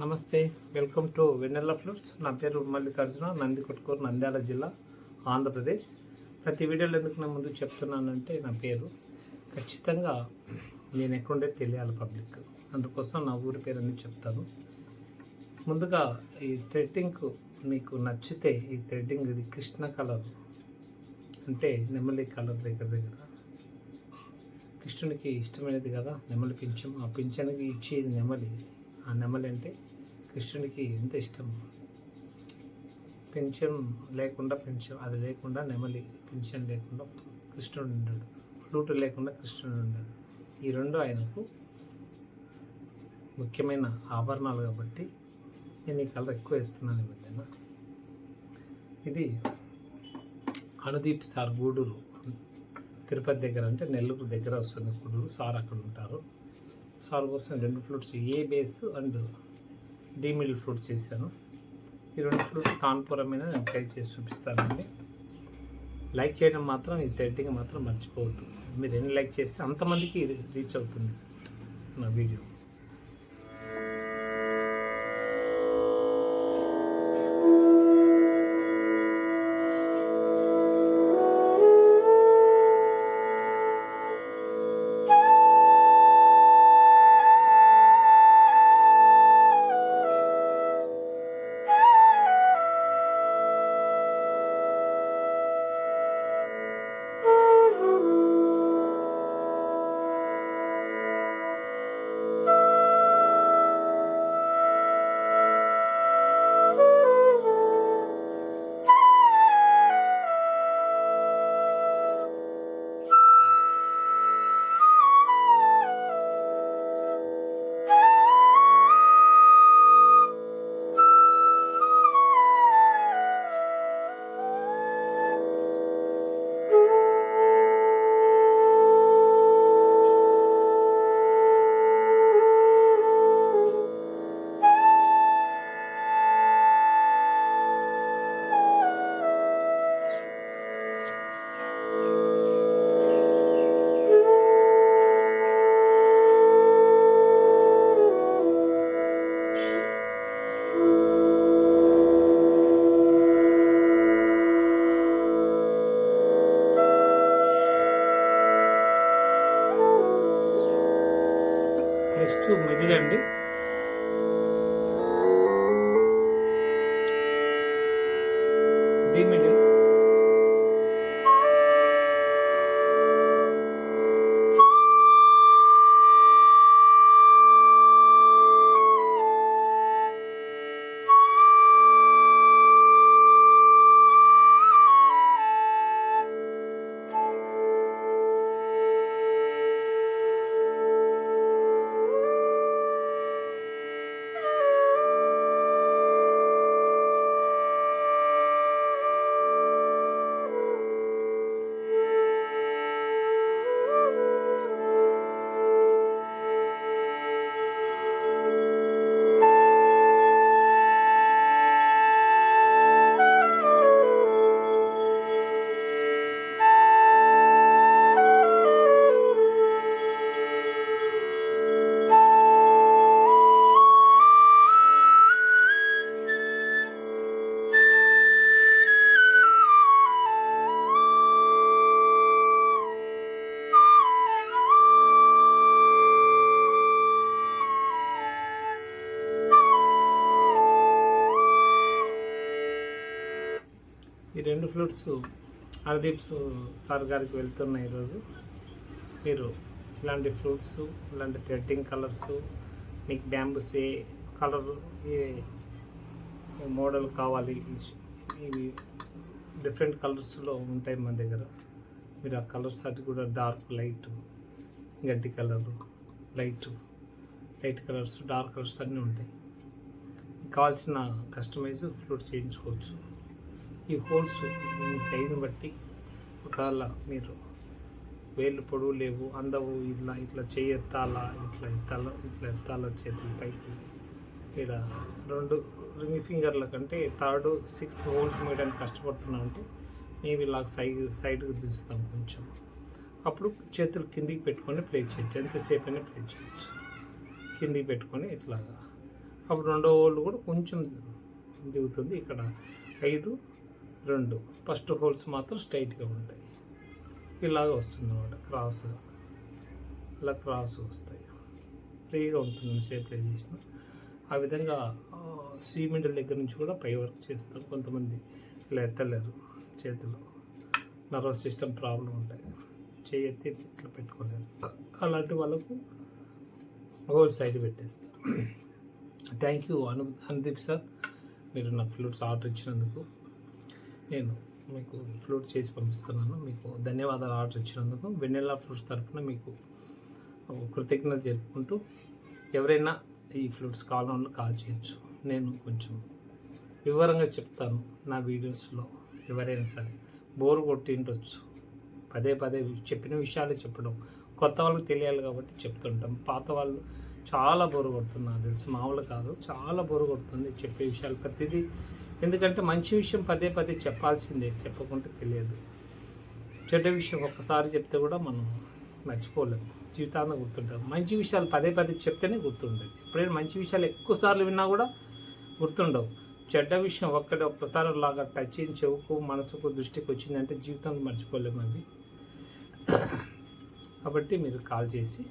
నమస్తే welcome to వెన్నెల్ల flutes. నా పేరు మల్లికార్జున నంది కొట్టుకూరు నంద్యాల జిల్లా ఆంధ్రప్రదేశ్. ప్రతి వీడియోలో ఎందుకు నా ముందు చెప్తున్నానంటే నా పేరు. ఖచ్చితంగా నేను ఎక్కడుండే తెలియాలి పబ్లిక్. అందుకోసం నా ఊరి పేరు అని చెప్తాను. ముందుగా ఈ థ్రెడ్డింగ్ మీకు నచ్చితే ఈ థ్రెడ్డింగ్ ఇది కృష్ణ కలర్. అంటే నెమలి కలర్ దగ్గర దగ్గర. కృష్ణునికి ఇష్టమైనది కదా నెమలి పింఛం ఆ పింఛానికి ఇచ్చేది నెమలి. ఆ నెమలి అంటే కృష్ణుడికి ఎంత ఇష్టం? పెన్షన్ లేకుండా పెన్షన్ అది లేకుండా నెమలి పెన్షన్ లేకుండా కృష్ణుడు ఉన్నాడు ఫ్లూట్ లేకుండా కృష్ణుడు ఉన్నాడు ఈ రెండు ఆయనకు ముఖ్యమైన ఆభరణాలు కాబట్టి నేను ఈ కలర్ ఎక్కువ ఇస్తున్నాను ఈ మధ్యన. ఇది అనుదీప్ సార్ గూడూరు. తిరుపతి దగ్గర అంటే నెల్లూరు దగ్గర వస్తుంది గూడూరు సార్ అక్కడ ఉంటారు. సార్ కోసం రెండు fruits A base and D middle fruits చేశాను. ఈ రెండు ఫ్రూట్స్ కాన్పురమైన నేను ట్రై చేసి చూపిస్తానండి. లైక్ చేయడం మాత్రం ఈ థర్టీకి మాత్రం మర్చిపోవద్దు. మీరు ఎన్ని లైక్ చేస్తే అంతమందికి రీచ్ అవుతుంది నా వీడియో. నెక్స్ట్ మిడిల్ అండి ఫ్లూట్స్ హర్దీప్ సార్ గారికి వెళ్తున్నాయి ఈరోజు. మీరు ఇలాంటి ఫ్రూట్స్ ఇలాంటి థ్రెడ్డింగ్ కలర్స్ మీకు బ్యాంబూస్ ఏ కలర్ ఏ మోడల్ కావాలి ఇవి డిఫరెంట్ కలర్స్లో ఉంటాయి మన దగ్గర. మీరు ఆ కలర్స్ అటు కూడా డార్క్ లైట్ గడ్డి colour light light colours dark colours అన్నీ ఉంటాయి. కావాల్సిన కస్టమైజ్ ఫ్లూట్స్ చేయించుకోవచ్చు. ఈ హోల్స్ మీ సైజుని బట్టి ఒకవేళ మీరు వేళ్ళు పొడవు లేవు అందవు ఇట్లా ఇట్లా చేయెత్తాలా ఇట్లా ఎత్తాలా ఇట్లా ఎత్తాలా చేతుల పైకి ఇక్కడ రెండు రింగ్ ఫింగర్ల కంటే థర్డ్ సిక్స్ హోల్స్ వేయడానికి కష్టపడుతున్నాం అంటే మేము ఇలా సైడ్ సైడ్కి దించుతాం కొంచెం. అప్పుడు చేతులు కిందికి పెట్టుకొని ప్లే చేయొచ్చు. ఎంతసేపు అయినా ప్లే చేయొచ్చు. కిందికి పెట్టుకొని ఇట్లాగా అప్పుడు రెండో హోల్ కూడా కొంచెం దిగుతుంది. ఇక్కడ ఐదు రెండు. ఫస్ట్ హోల్స్ మాత్రం స్ట్రైట్గా ఉంటాయి. ఇలాగ వస్తుంది అనమాట క్రాస్గా ఇలా క్రాస్ వస్తాయి. ఫ్రీగా ఉంటుంది షేప్ చేసిన. ఆ విధంగా సిమెంట్ల దగ్గర నుంచి కూడా పై వరకు చేస్తారు కొంతమంది ఇలా ఎత్తలేరు చేతిలో. నర్వస్ సిస్టమ్ ప్రాబ్లం ఉంటాయి. చేయి ఎత్తి ఇట్లా పెట్టుకోలేరు. అలాంటి వాళ్ళకు హోల్ సైడ్ పెట్టేస్తారు thank you Anu Anudeep sir మీరు నా ఫ్లూట్స్ ఆర్డర్ ఇచ్చినందుకు. నేను మీకు ఫ్లూట్స్ చేసి పంపిస్తున్నాను. మీకు ధన్యవాదాలు ఆర్డర్ ఇచ్చినందుకు. వెన్నెలా ఫ్లూట్స్ తరఫున మీకు కృతజ్ఞత జరుపుకుంటూ ఎవరైనా ఈ ఫ్లూట్స్ కావాలన్నా కాల్ చేయొచ్చు. నేను కొంచెం వివరంగా చెప్తాను నా వీడియోస్లో. ఎవరైనా సరే బోర్ కొట్టింటొచ్చు పదే పదే చెప్పిన విషయాలు చెప్పడం. కొత్త వాళ్ళకి తెలియాలి కాబట్టి చెప్తుంటాం. పాత వాళ్ళు చాలా బోరు కొడుతుంది నాకు తెలుసు. మామూలు కాదు. చాలా బోరు కొడుతుంది చెప్పే విషయాలు. ప్రతిదీ ఎందుకంటే మంచి విషయం పదే పదే చెప్పాల్సిందే చెప్పకుంటే తెలియదు. చెడ్డ విషయం ఒక్కసారి చెప్తే కూడా మనం మర్చిపోలేము జీవితాంతం గుర్తుంటాం. మంచి విషయాలు పదే పదే చెప్తేనే గుర్తుండదు. ఎప్పుడైనా మంచి విషయాలు ఎక్కువసార్లు విన్నా కూడా గుర్తుండవు. చెడ్డ విషయం ఒక్కటి ఒక్కసారి లాగా టచ్ చేసి చెవుకు మనసుకు దృష్టికి వచ్చిందంటే జీవితం మర్చిపోలేము అవి కాబట్టి మీరు కాల్ చేసి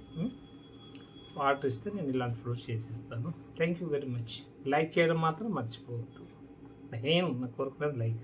ఆర్డర్ ఇస్తే నేను ఇలాంటి fruits చేసిస్తాను. Thank you very much like చేయడం మాత్రం మర్చిపోవద్దు. నేను నా కోరుకునేది లైక్